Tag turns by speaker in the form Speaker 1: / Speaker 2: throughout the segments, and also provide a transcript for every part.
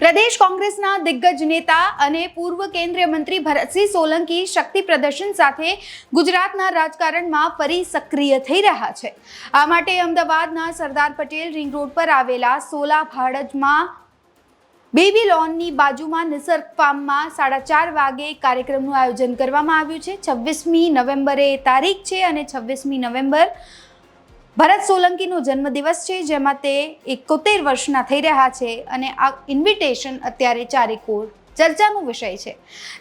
Speaker 1: પ્રદેશ કોંગ્રેસના દિગ્ગજ નેતા અને પૂર્વ કેન્દ્રીય મંત્રી ભરતસિંહ સોલંકી શક્તિ પ્રદર્શન સાથે ગુજરાતના રાજકારણમાં ફરી સક્રિય થઈ રહ્યા છે. આ માટે અમદાવાદના સરદાર પટેલ રિંગ રોડ પર આવેલા સોલા ભાડજમાં બેબી લોનની બાજુમાં નિસર્ગ ફાર્મમાં સાડા ચાર વાગે કાર્યક્રમનું આયોજન કરવામાં આવ્યું છે. છવ્વીસમી નવેમ્બરે તારીખ છે અને છવ્વીસમી નવેમ્બર ભરત સોલંકીનો જન્મદિવસ છે, જેમાં તે એકોતેર વર્ષના થઈ રહ્યા છે અને આ ઇન્વિટેશન અત્યારે ચારેકોર ચર્ચાનો વિષય છે.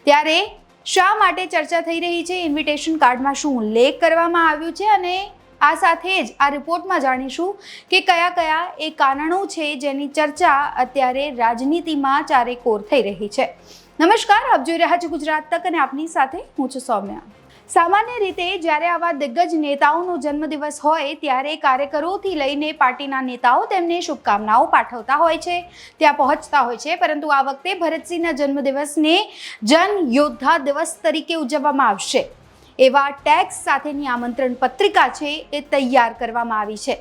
Speaker 1: ત્યારે શા માટે ચર્ચા થઈ રહી છે? ઇન્વિટેશન કાર્ડમાં શું ઉલ્લેખ કરવામાં આવ્યું છે? અને આ સાથે જ આ રિપોર્ટમાં જાણીશું કે કયા કયા એ કારણો છે જેની ચર્ચા અત્યારે રાજનીતિમાં ચારેકોર થઈ રહી છે. નમસ્કાર, આપ જોઈ રહ્યા છો ગુજરાત તક અને આપની સાથે હું છું સૌમ્યા. સામાન્ય રીતે જ્યારે આવા દિગ્ગજ નેતાઓનો જન્મદિવસ હોય, ત્યારે કાર્યકરોથી લઈને પાર્ટીના નેતાઓ તેમને શુભકામનાઓ પાઠવતા હોય છે. ત્યાં પહોંચતા હોય છે, પરંતુ આ વખતે ભરતસિંહના જન્મદિવસને જન યોદ્ધા દિવસ તરીકે ઉજવવામાં આવશે. એવા ટેક્સ સાથેની આમંત્રણ પત્રિકા છે, એ તૈયાર કરવામાં આવી છે.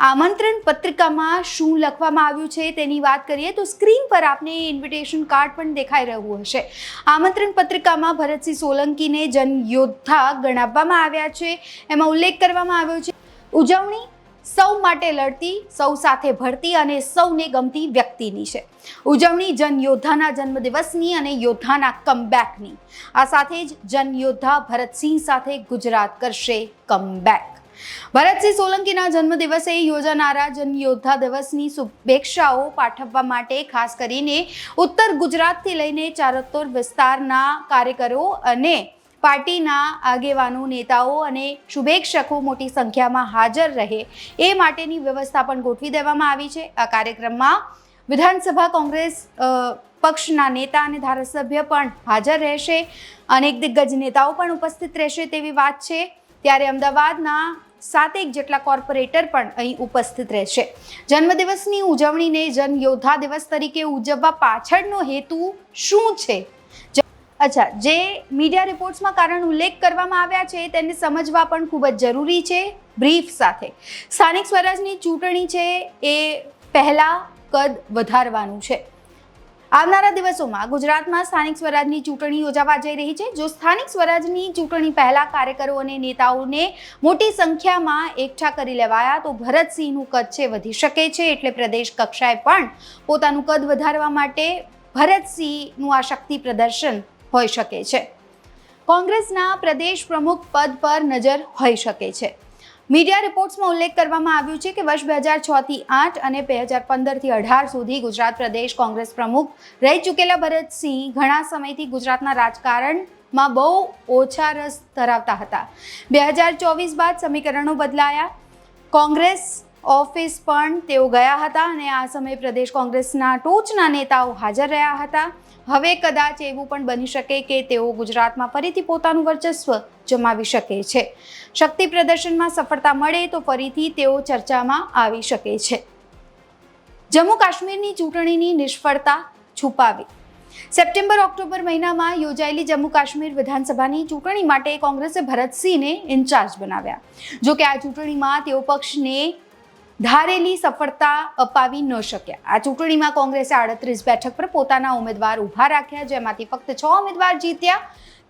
Speaker 1: આમંત્રણ પત્રિકામાં શું લખવામાં આવ્યું છે તેની વાત કરીએ તો સ્ક્રીન પર આપને ઇન્વિટેશન કાર્ડ પણ દેખાઈ રહ્યું હશે. આમંત્રણ પત્રિકામાં ભરતસિંહ સોલંકીને જન યોદ્ધા ગણાવવામાં આવ્યા છે. એમાં ઉલ્લેખ કરવામાં આવ્યો છે, ઉજવણી સૌ માટે લડતી, સૌ સાથે ભળતી અને સૌને ગમતી વ્યક્તિની છે. ઉજવણી જન યોદ્ધાના જન્મદિવસની અને યોદ્ધાના કમબેકની આ સાથે જ જન યોદ્ધા ભરતસિંહ સાથે ગુજરાત કરશે કમબેક ભરતસિંહ સોલંકીના જન્મદિવસે યોજાનારા જન યોદ્ધા દિવસની શુભેચ્છાઓ પાઠવવા માટે ખાસ કરીને ઉત્તર ગુજરાતથી લઈને ચારોત્તર વિસ્તારના કાર્યકરો અને પાર્ટીના આગેવાનો, નેતાઓ અને શુભેચ્છકો મોટી સંખ્યામાં હાજર રહે એ માટેની વ્યવસ્થા પણ ગોઠવી દેવામાં આવી છે. આ કાર્યક્રમમાં વિધાનસભા કોંગ્રેસ પક્ષના નેતા અને ધારાસભ્ય પણ હાજર રહેશે. અનેક દિગ્ગજ નેતાઓ પણ ઉપસ્થિત રહેશે તેવી વાત છે. ત્યારે અમદાવાદના સાતેક જેટલા કોર્પોરેટર પણ અહીં ઉપસ્થિત રહેશે. જન્મદિવસની ઉજવણીને જન યોદ્ધા દિવસ તરીકે ઉજવવા પાછળનો હેતુ શું છે? અચ્છા, જે મીડિયા રિપોર્ટ્સમાં કારણ ઉલ્લેખ કરવામાં આવ્યા છે તેને સમજવા પણ ખૂબ જ જરૂરી છે બ્રીફ સાથે. સ્થાનિક સ્વરાજની ચૂંટણી છે એ પહેલાં કદ વધારવાનું છે. આવનારા દિવસોમાં ગુજરાતમાં સ્થાનિક સ્વરાજની ચૂંટણી યોજાવા જઈ રહી છે. જો સ્થાનિક સ્વરાજની ચૂંટણી પહેલા કાર્યકરો અને નેતાઓને મોટી સંખ્યામાં એકઠા કરી લેવાયા, તો ભરતસિંહનું કદ છે વધી શકે છે એટલે પ્રદેશ કક્ષાએ પણ પોતાનું કદ વધારવા માટે ભરતસિંહનું આ શક્તિ પ્રદર્શન હોઈ શકે છે. કોંગ્રેસના પ્રદેશ પ્રમુખ પદ પર નજર હોઈ શકે છે. મીડિયા રિપોર્ટ્સમાં ઉલ્લેખ કરવામાં આવ્યું છે કે વર્ષ બે હજાર છથી આઠ અને બે હજાર પંદરથી અઢાર સુધી ગુજરાત પ્રદેશ કોંગ્રેસ પ્રમુખ રહી ચૂકેલા ભરતસિંહ ઘણા સમયથી ગુજરાતના રાજકારણમાં બહુ ઓછા રસ ધરાવતા હતા. બે હજાર ચોવીસ બાદ સમીકરણો બદલાયા. કોંગ્રેસ ઓફિસ પણ તેઓ ગયા હતા અને આ સમયે પ્રદેશ કોંગ્રેસના ટોચના નેતાઓ હાજર રહ્યા હતા. હવે કદાચ એવું પણ બની શકે કે તેઓ ગુજરાતમાં ફરીથી પોતાનું વર્ચસ્વ જમાવી શકે છે. શક્તિ પ્રદર્શનમાં સફળતા મળે તો ફરીથી તેઓ ચર્ચામાં આવી શકે છે. જમ્મુ કાશ્મીરની ચૂંટણીની નિષ્ફળતા છુપાવી. સપ્ટેમ્બર, ઓક્ટોબર મહિનામાં યોજાયેલી જમ્મુ કાશ્મીર વિધાનસભાની ચૂંટણી માટે કોંગ્રેસે ભરતસિંહને ઇન્ચાર્જ બનાવ્યા. જોકે આ ચૂંટણીમાં તેઓ પક્ષને ધારેલી સફળતા અપાવી ન શક્યા. આ ચૂંટણીમાં કોંગ્રેસે આડત્રીસ બેઠક પર પોતાના ઉમેદવાર ઊભા રાખ્યા, જેમાંથી ફક્ત છ ઉમેદવાર જીત્યા.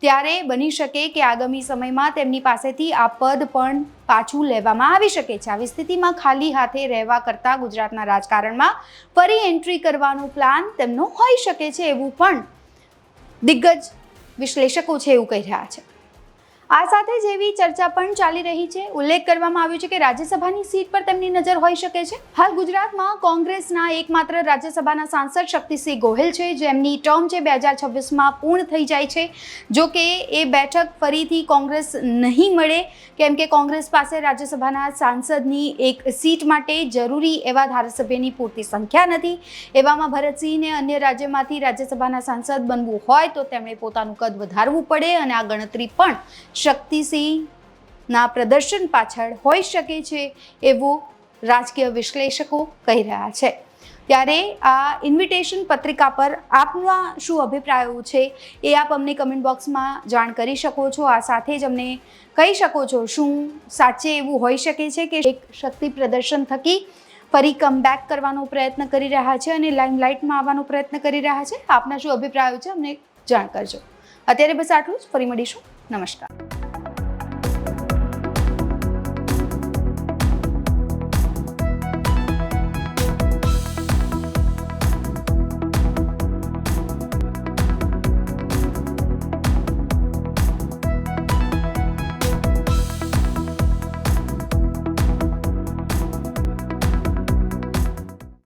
Speaker 1: ત્યારે બની શકે કે આગામી સમયમાં તેમની પાસેથી આ પદ પણ પાછું લેવામાં આવી શકે છે. આવી સ્થિતિમાં ખાલી હાથે રહેવા કરતાં ગુજરાતના રાજકારણમાં ફરી એન્ટ્રી કરવાનો પ્લાન તેમનો હોઈ શકે છે એવું પણ દિગ્ગજ વિશ્લેષકો છે એવું કહી રહ્યા છે. આ સાથે જ એવી ચર્ચા પણ ચાલી રહી છે. ઉલ્લેખ કરવામાં આવ્યો છે કે રાજ્યસભાની સીટ પર તેમની નજર હોઈ શકે છે. હાલ ગુજરાતમાં કોંગ્રેસના એકમાત્ર રાજ્યસભાના સાંસદ શક્તિસિંહ ગોહિલ છે, જેમની ટર્મ છે બે હજાર છવ્વીસમાં પૂર્ણ થઈ જાય છે. જો કે એ બેઠક ફરીથી કોંગ્રેસ નહીં મળે, કેમ કે કોંગ્રેસ પાસે રાજ્યસભાના સાંસદની એક સીટ માટે જરૂરી એવા ધારાસભ્યની પૂરતી સંખ્યા નથી. એવામાં ભરતસિંહને અન્ય રાજ્યમાંથી રાજ્યસભાના સાંસદ બનવું હોય તો તેમણે પોતાનું કદ વધારવું પડે અને આ ગણતરી પણ શક્તિસિંહના પ્રદર્શન પાછળ હોઈ શકે છે એવું રાજકીય વિશ્લેષકો કહી રહ્યા છે. ત્યારે આ ઇન્વિટેશન પત્રિકા પર આપના શું અભિપ્રાયો છે એ આપ અમને કમેન્ટ બોક્સમાં જાણ કરી શકો છો. આ સાથે જ અમને કહી શકો છો શું સાચે એવું હોઈ શકે છે કે એક શક્તિ પ્રદર્શન થકી ફરી કમબેક કરવાનો પ્રયત્ન કરી રહ્યા છે અને લાઇમલાઇટમાં આવવાનો પ્રયત્ન કરી રહ્યા છે. આપના શું અભિપ્રાયો છે અમને જાણ કરજો. અત્યારે બસ આટલું જ. ફરી મળીશું. નમસ્કાર